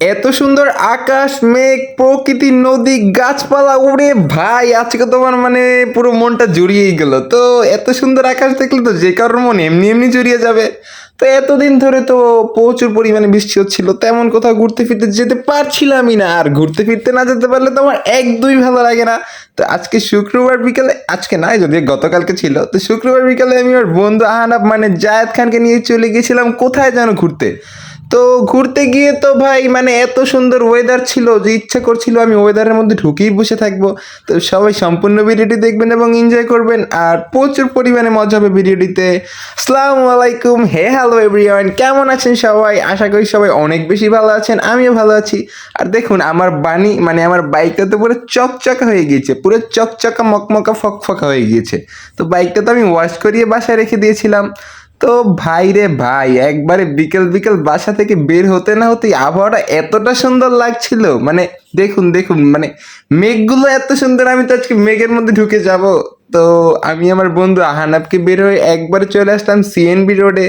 এত সুন্দর আকাশ, মেঘ, প্রকৃতি, নদী, গাছপালা উড়ে ভাই, আজকে তোমার মানে পুরো মনটা জুড়িয়েই গেল। তো এত সুন্দর আকাশ দেখলে তো যে কারোর মন এমনি এমনি জড়িয়ে যাবে। তো এতদিন ধরে তো প্রচুর পরিমাণে বৃষ্টি হচ্ছিল, তেমন কোথাও ঘুরতে ফিরতে যেতে পারছিলামই না। আর ঘুরতে ফিরতে না যেতে পারলে তো আমার এক দুই ভালো লাগে না। তো আজকে শুক্রবার বিকালে, আজকে নাই যদি গতকালকে ছিল, তো শুক্রবার বিকালে আমি আমার বন্ধু আহানাব মানে জায়েদ খানকে নিয়ে চলে গেছিলাম কোথায় যেন ঘুরতে। তো ঘুরতে গিয়ে তো ভাই মানে এত সুন্দর ওয়েদার ছিল যে ইচ্ছা করছিল আমি ওয়েদারের মধ্যে ঢুকেই বসে থাকব। তো সবাই সম্পূর্ণ ভিডিওটি দেখবেন এবং এনজয় করবেন। আর প্রচুর পরিমাণে মজা হবে ভিডিওটিতে। আসসালামু আলাইকুম। হে হ্যালো এভরিওয়ান কেমন আছেন সবাই? আশা করি সবাই অনেক বেশি ভালো আছেন, আমিও ভালো আছি। আর দেখুন, আমার বাণী মানে আমার বাইকটা তো পুরো চকচকা হয়ে গিয়েছে, পুরো চকচকা মকমকা ফকফকা হয়ে গিয়েছে। তো বাইকটা তো আমি ওয়াশ করিয়ে বাসায় রেখে দিয়েছিলাম। তো ভাই রে ভাই, একবারে বিকেল বিকেল বাসা থেকে বের হতে না হতেই আবহাওয়াটা এতটা সুন্দর লাগছিল। মানে দেখুন দেখুন মানে মেঘগুলো এত সুন্দর, আমি তো আজকে মেঘের মধ্যে ঢুকে যাব। তো আমি আমার বন্ধু আহানাবকে বের হয়ে একবারে চলে আসলাম সিএনবি রোডে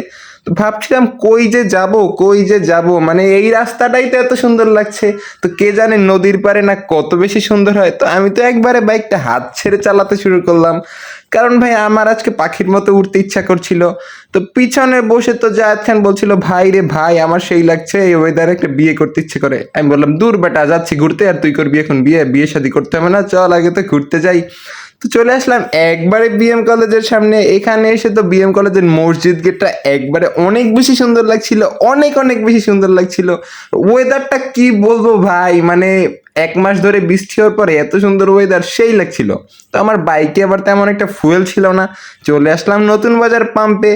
ভাবছিলাম কই যে যাব, কই যে যাব? মানে এই রাস্তাটাই তো এত সুন্দর লাগছে। তো কে জানে নদীর পারে না কত বেশি সুন্দর হয়। তো আমি তো একবারে বাইকটা হাত ছেড়ে চালাতে শুরু করলাম। কারণ ভাই, আমার আজকে পাখির মতো উঠতে ইচ্ছা করছিল। তো পিছনে বসে তো জায়েদ খান বলছিল, ভাই রে ভাই, আমার সেই লাগছে, এই ওয়েদারে একটা বিয়ে করতে ইচ্ছে করে। আমি বললাম, দূর বেটা, যাচ্ছি ঘুরতে, আর তুই করবি এখন বিয়ে বিয়ে শাদি করতে হবে না, চল আগে তো ঘুরতে যাই। তো চলে আসলাম একবারে বিএম কলেজের সামনে। এখানে এসে তো বিএম কলেজের মসজিদ গেটটা একবারে অনেক বেশি সুন্দর লাগছিল, অনেক অনেক বেশি সুন্দর লাগছিল। ওয়েদারটা কি বলব ভাই মানে এক মাস ধরে বৃষ্টি হওয়ার পরে এত সুন্দর ওয়েদার সেই লাগছিল। তো আমার বাইকে আবার তেমন একটা ফুয়েল ছিল না। চলে আসলাম নতুন বাজার পাম্পে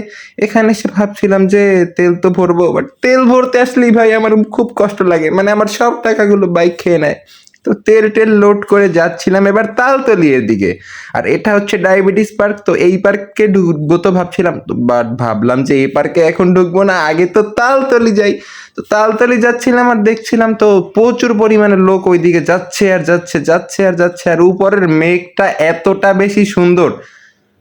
এখানে এসে ভাবছিলাম যে তেল তো ভরবো বাট তেল ভরতে আসলেই ভাই আমার খুব কষ্ট লাগে। মানে আমার সব টাকাগুলো বাইক খেয়ে নেয়। তো তেল টেল লোড করে যাচ্ছিলাম এবার তালতলির দিকে। আর এটা হচ্ছে ডায়াবেটিস পার্ক তো এই পার্কে ঢুকবো তো ভাবছিলাম বাট ভাবলাম যে এই পার্কে এখন ঢুকবো না, আগে তো তালতলি যাই। তো তালতলি যাচ্ছিলাম আর দেখছিলাম তো প্রচুর পরিমাণে লোক ওইদিকে যাচ্ছে আর যাচ্ছে যাচ্ছে আর যাচ্ছে, আর উপরের মেঘটা এতটা বেশি সুন্দর।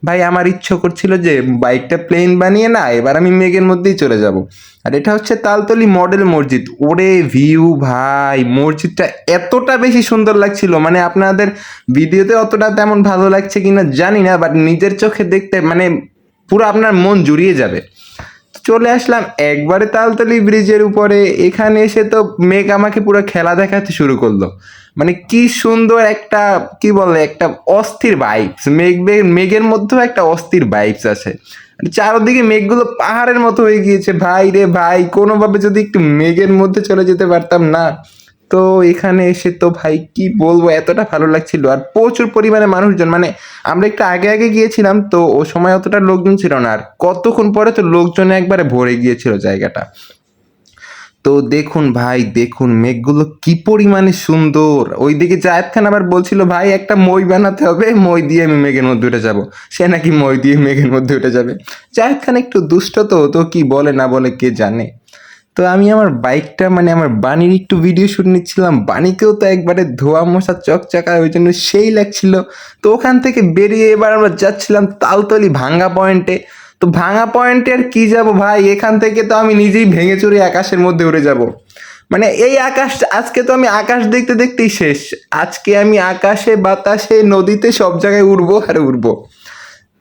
ভাই, আমার ইচ্ছে করছিল যে বাইকটা প্লেন বানিয়ে না, এবার আমি মেঘের মধ্যেই চলে যাব। আর এটা হচ্ছে তালতলি মডেল মসজিদ। ওরে ভিউ ভাই, মসজিদটা এতটা বেশি সুন্দর লাগছিল। মানে আপনাদের ভিডিওতে অতটা তেমন ভালো লাগছে কিনা জানি না বাট নিজের চোখে দেখতে মানে পুরো আপনার মন জুড়িয়ে যাবে। চলে আসলাম একবারে তালতলি ব্রিজের উপরে। এখানে এসে তো মেঘ আমাকে পুরো খেলা দেখাতে শুরু করল। মানে কি সুন্দর একটা, কি বলে, একটা অস্থির ভাইবস মেঘ, মেঘ- মেঘের মধ্যেও একটা অস্থির ভাইবস আছে। চারদিকে মেঘগুলো পাহাড়ের মতো হয়ে গিয়েছে। ভাই রে ভাই, কোনোভাবে যদি একটু মেঘের মধ্যে চলে যেতে পারতাম না। তো এখানে এসে তো ভাই, কি বলব, এতটা ভালো লাগছিল। আর প্রচুর পরিমাণে মানুষজন মানে আমরা একটু আগে আগে গিয়েছিলাম, তো ও সময় অতটা লোকজন ছিল না। আর কতক্ষণ পরে তো লোকজনে একবারে ভরে গিয়েছিল জায়গাটা। তো দেখুন ভাই, দেখুন মেঘগুলো কি পরিমাণে সুন্দর। ওইদিকে জায়েদ খান আবার বলছিল, ভাই, একটা মই বানাতে হবে, মই দিয়ে আমি মেঘের মধ্যে উঠে যাব। সে নাকি মই দিয়ে মেঘের মধ্যে উঠে যাবে। জায়েদ খান একটু দুষ্ট তো তো কি বলে না বলে কে জানে? তো আমি আমার বাইকটা মানে আমার বাণীর একটু ভিডিও শুট নিচ্ছিলাম, বাণীকেও তো একবারে ধোয়া মশা চকচাকা ওই জন্য সেই লাগছিল। তো ওখান থেকে বেরিয়ে এবার আমরা যাচ্ছিলাম তালতলি ভাঙ্গা পয়েন্টে তো ভাঙা পয়েন্টে আর কি যাব ভাই? এখান থেকে তো আমি নিজেই ভেঙে চুরে আকাশের মধ্যে উড়ে যাব। মানে এই আকাশ, আজকে তো আমি আকাশ দেখতে দেখতেই শেষ। আজকে আমি আকাশে, বাতাসে, নদীতে সব জায়গায় উড়বো আর উড়বো।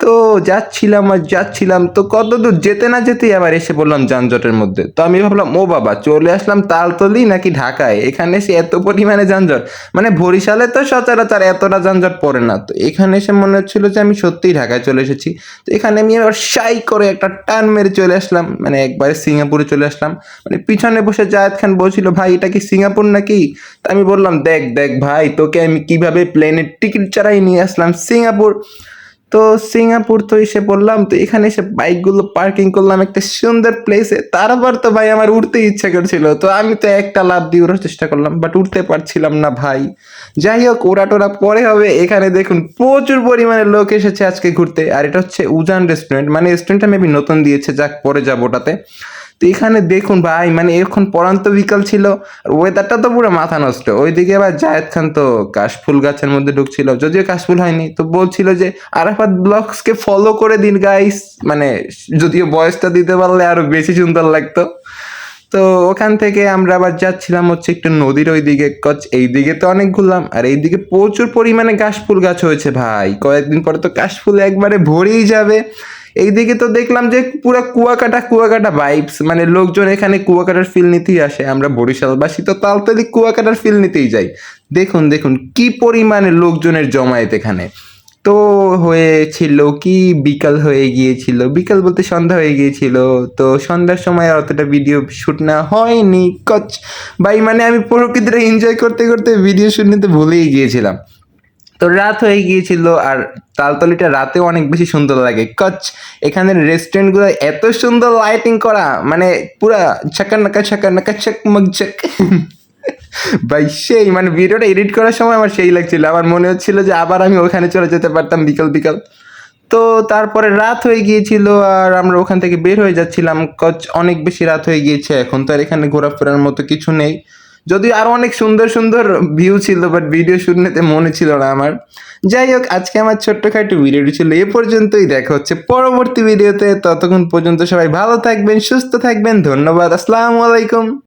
তো যাচ্ছিলাম আর যাচ্ছিলাম। তো কত দূর যেতে না যেতেই আবার এসে বললাম যানজটের মধ্যে। তো আমি ভাবলাম, ও বাবা, চলে আসলাম তালতলি নাকি ঢাকায়? এখানে এসে এত পরিমাণে যানজট। মানে বরিশালে তো সচরাচর এতটা যানজট পড়ে না। তো এখানে এসে মনে হচ্ছিল যে আমি সত্যিই ঢাকায় চলে এসেছি। তো এখানে আমি আবার সাই করে একটা টান মেরে চলে আসলাম। মানে একবারে সিঙ্গাপুরে চলে আসলাম। মানে পিছনে বসে জায়েদ খান বলছিল, ভাই, এটা কি সিঙ্গাপুর নাকি? তো আমি বললাম, দেখ দেখ, ভাই, তোকে আমি কীভাবে প্লেনের টিকিট ছাড়াই নিয়ে আসলাম সিঙ্গাপুর। তো সিঙ্গাপুর তো এসে বললাম তো এখানে এসে বাইকগুলো পার্কিং করলাম একটা সুন্দর প্লেসে তারপর তো ভাই আমার উঠতে ইচ্ছা করছিল, তো আমি তো একটা লাভ দিয়ে ওঠার চেষ্টা করলাম বাট উঠতে পারছিলাম না ভাই। যাই হোক ওরা টোরা পরে হবে, এখানে দেখুন প্রচুর পরিমাণে লোক এসেছে আজকে ঘুরতে, আর এটা হচ্ছে উজান রেস্টুরেন্ট মানে রেস্টুরেন্টটা মেবি নতুন দিয়েছে, যাক পরে যাব ওটাতে। তো এখানে দেখুন ভাই মানে এখন পরান্ত বিকাল ছিল, আর ওয়েদারটা তো পুরো মাথা নষ্ট। ওইদিকে আবার জায়েদ খান তো কাশফুল গাছের মধ্যে ঢুকছিল, যদিও কাশফুল হয়নি, তো বলছিল যে আরাফাত ব্লগসকে ফলো করে দিন গাইস মানে যদিও বয়সটা দিতে পারলে আরও বেশি সুন্দর লাগতো। তো ওখান থেকে আমরা আবার যাচ্ছিলাম হচ্ছে একটু নদীর ওই দিকে কচ এইদিকে তো অনেক ঘুরলাম, আর এইদিকে প্রচুর পরিমাণে কাশফুল গাছ হয়েছে ভাই। কয়েকদিন পরে তো কাশফুল একবারে ভরেই যাবে। এইদিকে তো দেখলাম যে পুরো কুয়াকাটা কুয়াকাটা ভাইবস মানে লোকজন এখানে কুয়াকাটার ফিল নিতেই আসে। আমরা বরিশালবাসী তো তালতলি কুয়াকাটার ফিল নিতেই যাই। দেখুন দেখুন কি পরিমাণে লোকজনের জমায়েত এখানে। তো হয়েছিল কি? বিকাল হয়ে গিয়েছিল। বিকাল বলতে সন্ধ্যা হয়ে গিয়েছিল। তো সন্ধ্যার সময় অতটা ভিডিও শ্যুট না হয়নি। কচ, ভাই মানে আমি প্রকৃতিটা এনজয় করতে করতে ভিডিও শ্যুট নিতে ভুলেই গিয়েছিলাম। তো রাত হয়ে গিয়েছিল আর তালতলিটা রাতেও অনেক বেশি সুন্দর লাগে। কচ এখানের রেস্টুরেন্টগুলো এত সুন্দর লাইটিং করা মানে পুরা ছাকা নাকা ছাকা নাকা ছাক মগছাক ভাই, সেই মানে ভিডিওটা এডিট করার সময় আমার সেই লাগছিল। আমার মনে হচ্ছিল যে আবার আমি ওখানে চলে যেতে পারতাম বিকাল বিকাল। তো তারপরে রাত হয়ে গিয়েছিল আর আমরা ওখান থেকে বের হয়ে যাচ্ছিলাম। কচ অনেক বেশি রাত হয়ে গিয়েছে। এখন তো আর এখানে ঘোরাফেরার মতো কিছু নেই। যদিও আরও অনেক সুন্দর সুন্দর ভিউ ছিল বাট ভিডিও শুনেতে মনে ছিল না আমার। যাই হোক, আজকে আমার ছোট্ট ছোট্টখাটো ভিডিওটি ছিল এ পর্যন্তই, দেখা হচ্ছে পরবর্তী ভিডিওতে ততক্ষণ পর্যন্ত সবাই ভালো থাকবেন, সুস্থ থাকবেন, ধন্যবাদ, আসসালামু আলাইকুম।